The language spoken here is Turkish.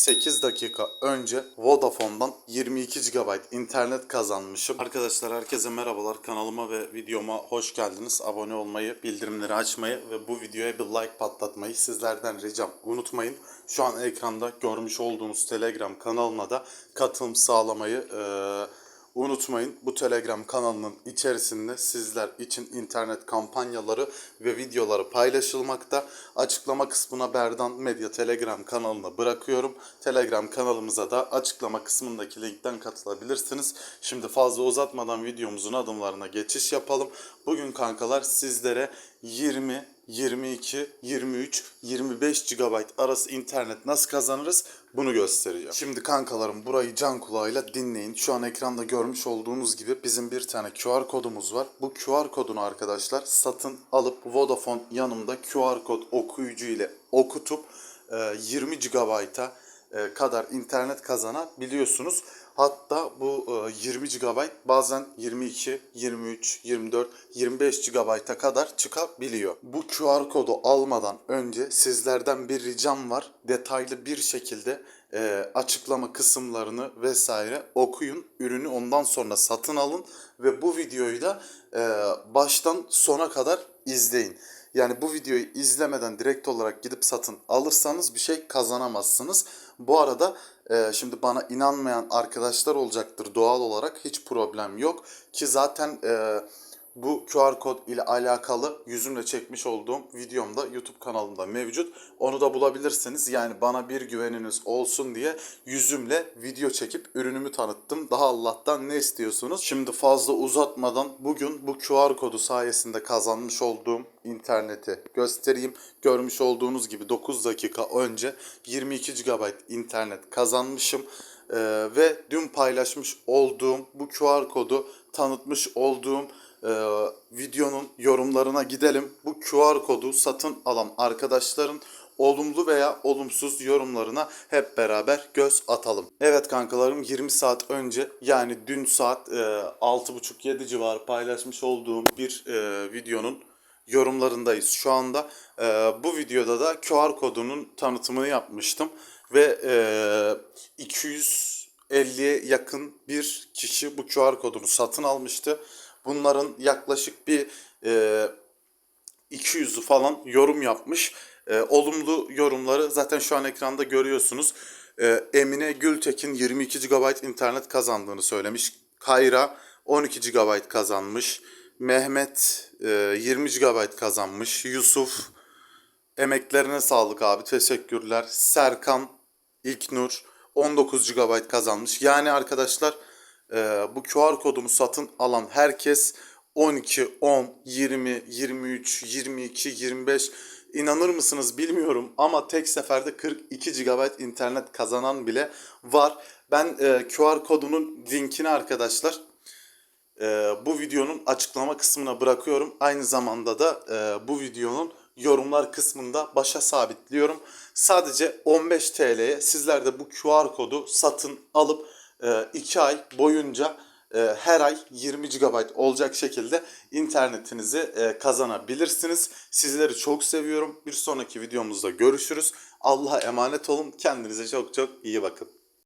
8 dakika önce Vodafone'dan 22 GB internet kazanmışım. Arkadaşlar herkese merhabalar. Kanalıma ve videoma hoş geldiniz. Abone olmayı, bildirimleri açmayı ve bu videoya bir like patlatmayı sizlerden ricam unutmayın. Şu an ekranda görmüş olduğunuz Telegram kanalıma da katılım sağlamayı eee Unutmayın bu Telegram kanalının içerisinde sizler için internet kampanyaları ve videoları paylaşılmakta. Açıklama kısmına Berdan Medya Telegram kanalına bırakıyorum. Telegram kanalımıza da açıklama kısmındaki linkten katılabilirsiniz. Şimdi fazla uzatmadan videomuzun adımlarına geçiş yapalım. Bugün kankalar sizlere 20 22, 23, 25 GB arası internet nasıl kazanırız bunu göstereceğim. Şimdi kankalarım burayı can kulağıyla dinleyin. Şu an ekranda görmüş olduğunuz gibi bizim bir tane QR kodumuz var. Bu QR kodunu arkadaşlar satın alıp Vodafone yanımda QR kod okuyucu ile okutup e, 20 GB'a e, kadar internet kazanabiliyorsunuz. Hatta bu e, 20 GB bazen 22, 23, 24, 25 GB'a kadar çıkabiliyor. Bu QR kodu almadan önce sizlerden bir ricam var. Detaylı bir şekilde e, açıklama kısımlarını vesaire okuyun. Ürünü ondan sonra satın alın ve bu videoyu da e, baştan sona kadar izleyin. Yani bu videoyu izlemeden direkt olarak gidip satın alırsanız bir şey kazanamazsınız. Bu arada e, şimdi bana inanmayan arkadaşlar olacaktır doğal olarak hiç problem yok. Ki zaten e, bu QR kod ile alakalı yüzümle çekmiş olduğum videomda YouTube kanalımda mevcut. Onu da bulabilirsiniz. Yani bana bir güveniniz olsun diye yüzümle video çekip ürünümü tanıttım. Daha Allah'tan ne istiyorsunuz? Şimdi fazla uzatmadan bugün bu QR kodu sayesinde kazanmış olduğum interneti göstereyim. Görmüş olduğunuz gibi 9 dakika önce 22 GB internet kazanmışım. Ee, ve dün paylaşmış olduğum bu QR kodu tanıtmış olduğum e, videonun yorumlarına gidelim. Bu QR kodu satın alan arkadaşların olumlu veya olumsuz yorumlarına hep beraber göz atalım. Evet kankalarım 20 saat önce yani dün saat e, 6.30-7 civarı paylaşmış olduğum bir e, videonun yorumlarındayız şu anda. E, bu videoda da QR kodunun tanıtımını yapmıştım ve e, 250'ye yakın bir kişi bu QR kodunu satın almıştı. Bunların yaklaşık bir e, 200'ü falan yorum yapmış. E, olumlu yorumları zaten şu an ekranda görüyorsunuz. E, Emine Gültekin 22 GB internet kazandığını söylemiş. Kayra 12 GB kazanmış. Mehmet e, 20 GB kazanmış. Yusuf emeklerine sağlık abi teşekkürler. Serkan İlknur 19 GB kazanmış. Yani arkadaşlar e, bu QR kodumu satın alan herkes 12, 10, 20, 23, 22, 25 inanır mısınız bilmiyorum ama tek seferde 42 GB internet kazanan bile var. Ben e, QR kodunun linkini arkadaşlar e, bu videonun açıklama kısmına bırakıyorum. Aynı zamanda da e, bu videonun yorumlar kısmında başa sabitliyorum. Sadece 15 TL'ye sizler de bu QR kodu satın alıp 2 ay boyunca e, her ay 20 GB olacak şekilde internetinizi e, kazanabilirsiniz. Sizleri çok seviyorum. Bir sonraki videomuzda görüşürüz. Allah'a emanet olun. Kendinize çok çok iyi bakın.